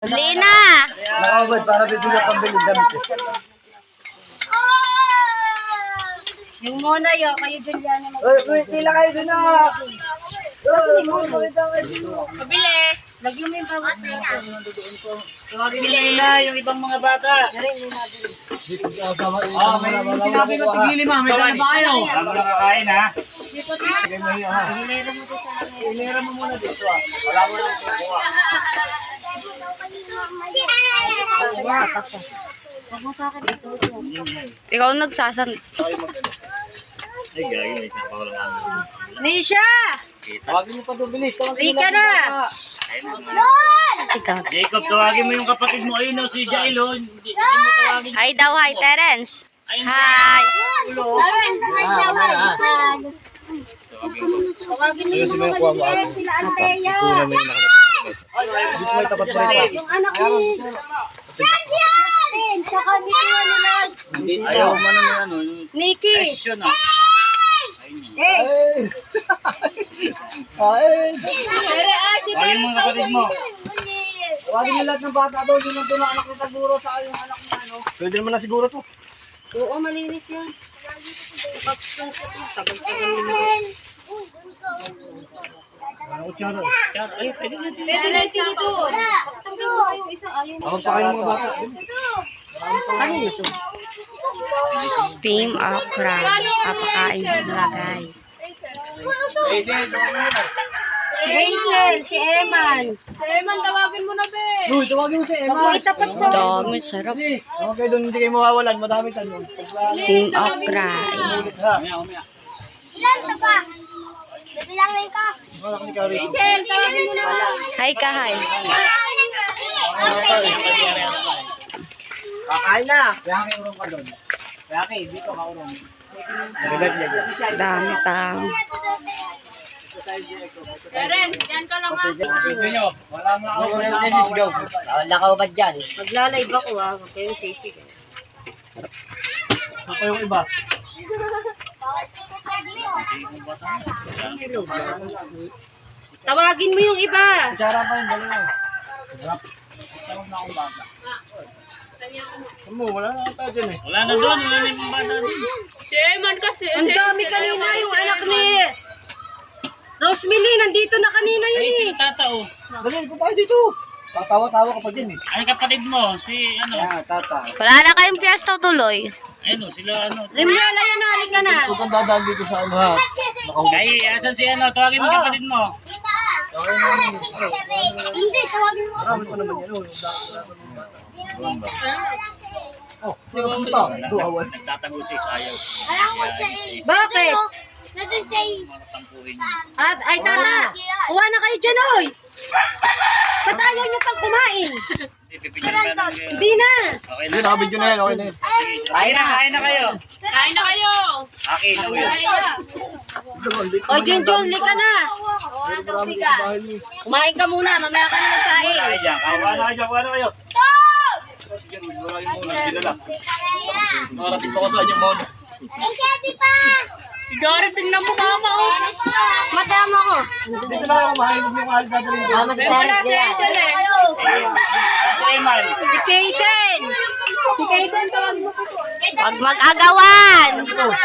Lina! Nakabad para bibigyan pambili damit eh. Yung muna yun, kayo Juliana mag- Uy, uy, tila kayo dun ah! Pabili! Lagyan mo yung pawat Bili na yung ibang mga bata. Ah, may sinabi ko tiglilima, may dala ba kayo? Tama lang kakain ha. Inira mo muna dito ah. Wala mo lang kukuha. Huwag mo sa akin ito. Ikaw nagsasan... Ay, gagi, may isa pa walang ano. Nisha! Tawagin mo pa doon, bilis. Tawagin Rika na! Ikaw. Jacob, tawagin mo yung kapatid mo. Ayun o, si Jailo. Hindi hindi mo tawagin. Hi daw, hi, Terence. Ayun, Hi! Tawagin niyo yung mga sila Antea. Dito may tapat pa rin. Yung anak ni... Justin! Tsaka ni Tia nila. Ayaw mo na ano. Nikki! Question ah. Ay! Ay! Tawagin mo yung kapatid mo. Tawagin niyo lahat ng bata daw. Yun ang tunang anak ng taguro sa yung anak niya, ano? Pwede naman na siguro to. Oo, malinis yun. Char, ay, pwede na din. Pwede na dito. Yung isa, ayun. Tawag pa kayo mga bata. Team Okra. Papakain sila, guys. Rachel, si Eman. Uy, tawagin mo si Emma. Huwag mo itapat sa... Dami, sarap. Okay, doon hindi kayo mawawalan. Madami tanong. Team Okra. Umaya, umaya. Malak ni Kari. Hi ka, hi. Kakain na. Kaya urong ka doon. Kaya kayo, dito ka urong. Dami tao. Dito nyo. Wala mo ako. Wala mo ako. Lakaw ba dyan? Maglalive ako ah. Huwag kayong sisig. Ako yung iba. Tawagin mo yung iba. Kutsara pa yung dalawa. Sarap. Sarap na akong bata. Wala na tayo dyan eh. Wala na doon. Wala na yung bata doon. Ang dami kanina yung anak ni... Rosemary, nandito na kanina yun Ay, eh. si tata oh. Dali, ikaw tayo dito. Tatawa-tawa ka pa dyan eh. Ay, kapatid mo. Si ano. Ah, tata. Wala na kayong piyesta tuloy. Ayun oh, sila ano. Rimala yan, halika na. Huwag kang dadaan dito sa ano ha. Ay, asan si ano? Tawagin mo yung kapatid mo. Hindi, tawagin mo. Marami pa naman yan. Oh, Oh, hindi ko punta. Duhawan. Nagtatago si Ayaw. Bakit? At, ay tata, kuha na kayo dyan, oy. Ba't ayaw niyo pang kumain? Hindi, na kayo. Hindi na. Okay na. Hindi, nakabidyo na yan. Okay na yan. Kain na, kain na kayo. Kain na kayo. Okay, na yun. O, Jun Jun, lika na. Kumain ka muna, mamaya ka na dyan. Kuha na kayo, kuha na kayo. Maraming muna. Dinala. Makarating pa ko sa inyo muna. Gary, tingnan mo mama, oh. Madama ko. Dito na kayo kumain. Huwag niyo kahit dadalhin ko. Mama, si Si Eman. Si Kaden. Si Kaden, mo po. Huwag mag-agawan.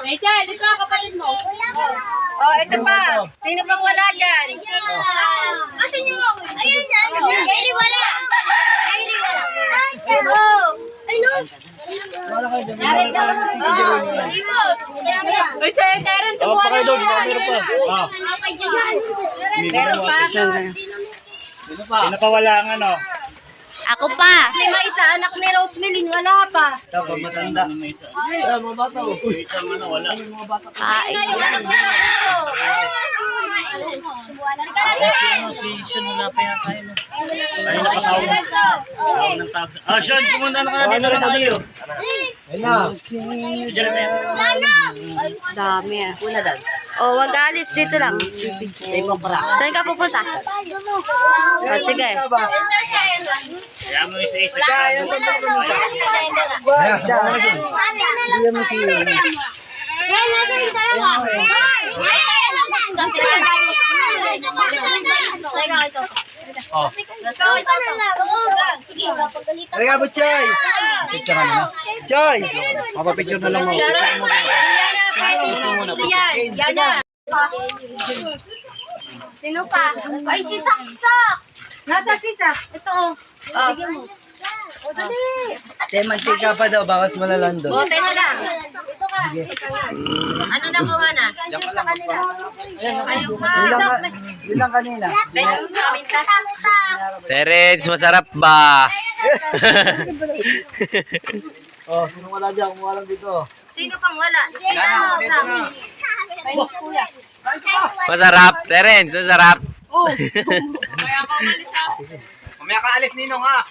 Rachel, ito ang kapatid mo. Oh, ito pa. Sino pang wala dyan? Asan yung Ayun, ayun. Kaili wala. Kaili wala. Oh. Ay, Uy, sir, Terence, kayo doon. Baka meron pa. Ah. Meron pa. Sino pa wala ang ano? Ako pa. Lima isa, anak ni Rosemary, wala pa. Ito, matanda. Ano? Ay, mga bata. oh. Isang ano, wala. Kain. Yung anak ni Si ano, Sean wala pa yata yun. Ay, nakatawag. Tawag ng tawag. Ah, Sean, pumunta na ka na dito na tayo. Dami ah. Oh, wag alis dito lang. Saan ka pupunta? Ah, sige. Kaya mo isa-isa. Ayan, sa mga dyan. Bigyan mo si Yan, nasa yung dalawa. Ay, Teka, ito. Oh. Ito na lang. Halika! Picture na. Choy! Papapicture na lang mo. Yan, yan na. Sino pa? Ay, si Saksak! Nasa sisa. Ito. Oh. Mo. O, dali. Te, magtika pa daw, bawas malalando. Bote na lang. Ka. Ka. Ano na kuha na? Yung sa kanila. Ayun pa. Yun lang, yun lang kanina. Terence, masarap ba? Oh, sino wala dyan? Kumuha lang dito. Sino pang wala? Sino sa amin? Masarap, Terence, masarap. Mamaya ka alis, Ninong, ha?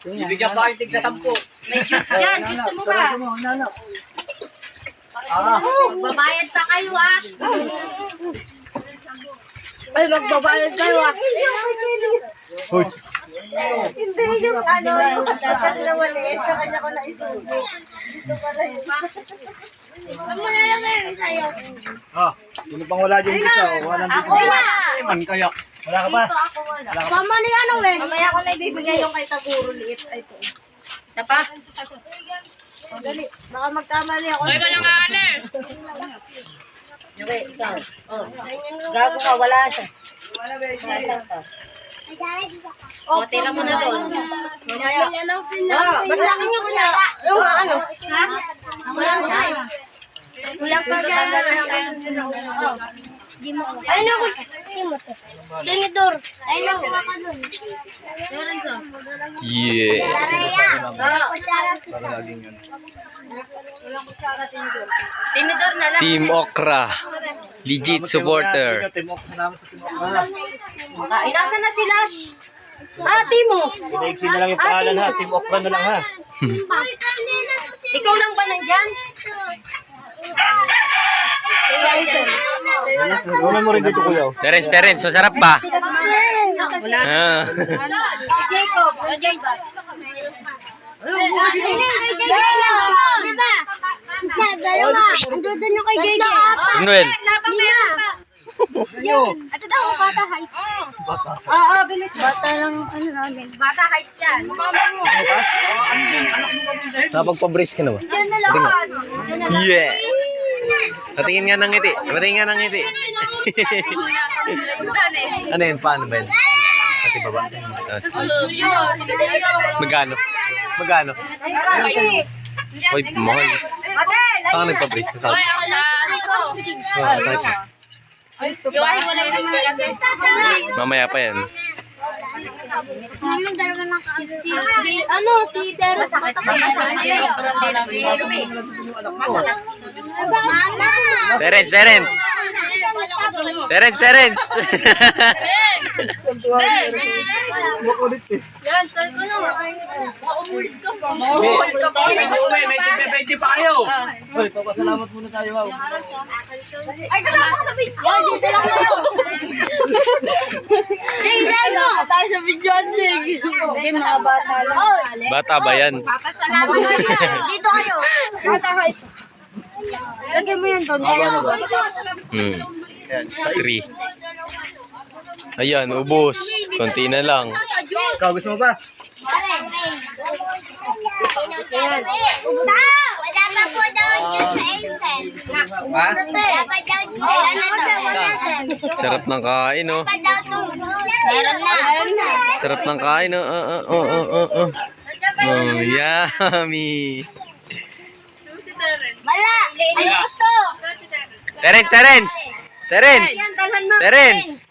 Bibigyan pa kayo tig sa sampu. May juice dyan. Gusto mo ba? Magbabayad pa kayo, ah. Ay, magbabayad kayo, ah. Hoy, Hindi yung ano, yung tatas na maliit sa kanya ko na isubo. ah, sino pang wala dyan isa? Oh, wala dito. Ako na. Kaya. Wala ka pa? Dito ako wala. Mama ni ano, eh. Mamaya ko na ibibigay yung kay Taguro liit. Ito. Isa pa? O, dali. Baka magkamali ako. Ay, walang alis. Okay, ikaw. Oh. Gago ka, wala siya. O, tira mo na doon. Mamaya. Ba't sa akin yung kunyara? Yung ano? Ha? Walang tayo. Walang kunyara. Oh. Ayun ako. Simote. Tinidor. Ayun ako. Lorenzo. Yeah. Para laging yun. Tinidor na lang. Team Okra. Legit supporter. Team Oak, salamat sa Team Oak. Ah, Ay, nasa na si Lash? Ate mo. Pinaiksi na lang yung pangalan ha. Team Okra na lang ha. Ikaw lang ba nandyan? Gawin mo rin dito kuya. Terence, Terence, masarap ba? Wala. Ah. Jacob. Jacob. Yung kay JJ. Manuel. Sabang meron pa. Ito daw, bata height. Oo, bilis. Bata lang, ano namin. Bata height yan. Mama mo. Napagpa-brace ka na ba? Yan na lang. Yeah. Patingin nga ng ngiti. Patingin nga ng ngiti. ano yun? Paano ba yun? Ate baba. Tapos, magkano? Magkano? Uy, mahal. Saan ka nagpa-brace? Saan? Ah, saan ka? Mamaya pa yan. Yung dalawa lang ka. Si, ano, si Dero. Masakit ka Mama! Terence, Terence! Terence, Terence! Eh. Yan, tayo ko lang. Makumulit ka pa. Uwi, may tig-20 pa kayo. Papasalamat muna tayo ha. Ay, kala ko sa video. Yan, dito lang kayo. Jay, yan mo. Tayo sa video, Jay. Mga bata lang. Bata ba yan? Papasalamat kayo. Dito kayo. lagyan mo yan doon. Hmm. Three. Ayan, ubos. Konti na lang. Ikaw, gusto mo ba? Wala pa po daw dyan sa Ancel. Ha? Wala pa daw dyan. Sarap ng kain, oh. Meron na. Sarap ng kain, oh. Oh, oh, oh, oh, oh, oh. Yummy. Wala. Ano gusto? Terence, Terence! Terence! Terence!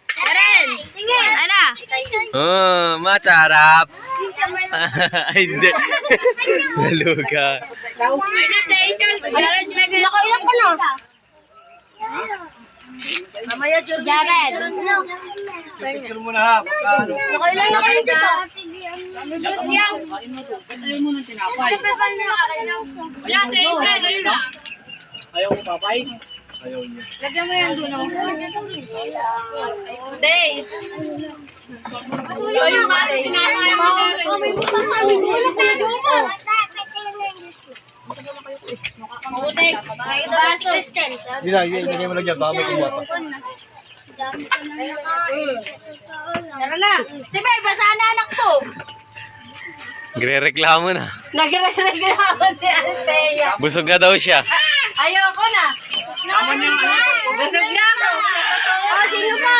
Sige. Ano? Oh, macharap. Ay, hindi. Maluga. Nakailan ka na? Mamaya. Jared. Picture mo na ha. Pagka ano. Nakailan na kayo dito? Noodles yan. Ayaw ko papay? Ayaw niya. Lagyan mo yan doon. Day. Yung mga tinasaya mo. May butang ka. Wala ka doon. Mabutik. Kristen. Hindi na, hindi hindi mo lang dyan. Baka may kumuha pa. Tara na. Diba, basa na anak ko. Gre-reklamo na. Nagre-reklamo si Althea. Busog na daw siya. Ayoko na. Busog na ako. Oh, sino pa?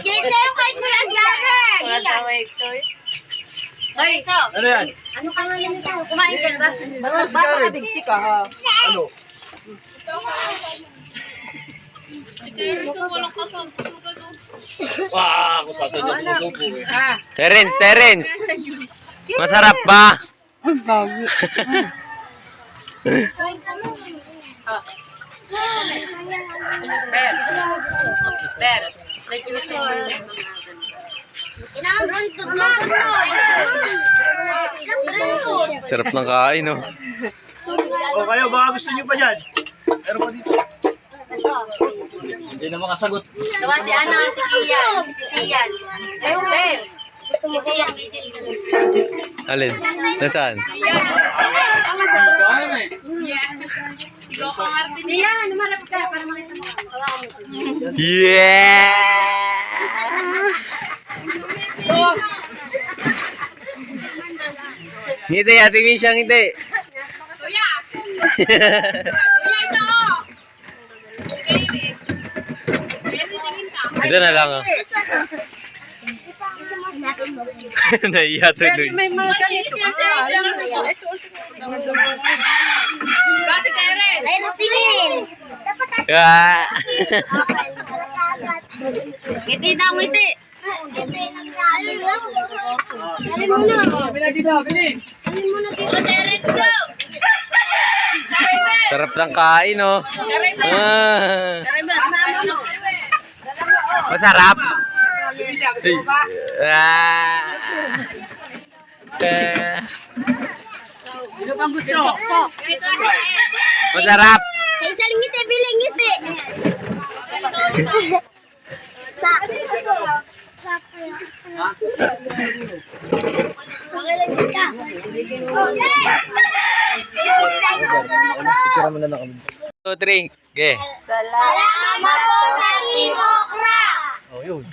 Dito yung kahit mo lang vlogger. Hoy, Ano yan? Ano ka nga lang ito? kumain ka na. Baka makabigti ka ha. Ano? Wah, ako sasadya sa supo eh. Terence, Terence. Masarap ba? May juice mo. Inaamron to. Inaamron. Sarap ng kain, no? O kayo, baka gusto nyo pa dyan. Pero pa dito. Hindi na makasagot. Gawa si Ana, si Kian, si Sian. Per, si Sian. Alin? Nasaan? Magkaan eh. Sian, lumarap ka para makita mo. Yeah! Ngiti, ate Misha, ngiti. Kuya! Kuya, ito! Kuya, titingin ka. Ito na lang, oh. Naiya tuloy. May mga ganito ka. Gati kayo rin! Ay, tingin! Ah! Ngiti daw, ngiti! Alin mo na! Alin mo na dito! let's go! Sarap ng kain, oh. Karibel! Ah! Karibel! Masarap. Ah. Eh, Masarap. Isang ngiti, biling ngiti! Sa... Picture mo na lang kami. Two, three. Okay. Salamat po sa Team Okra! Oh, yun.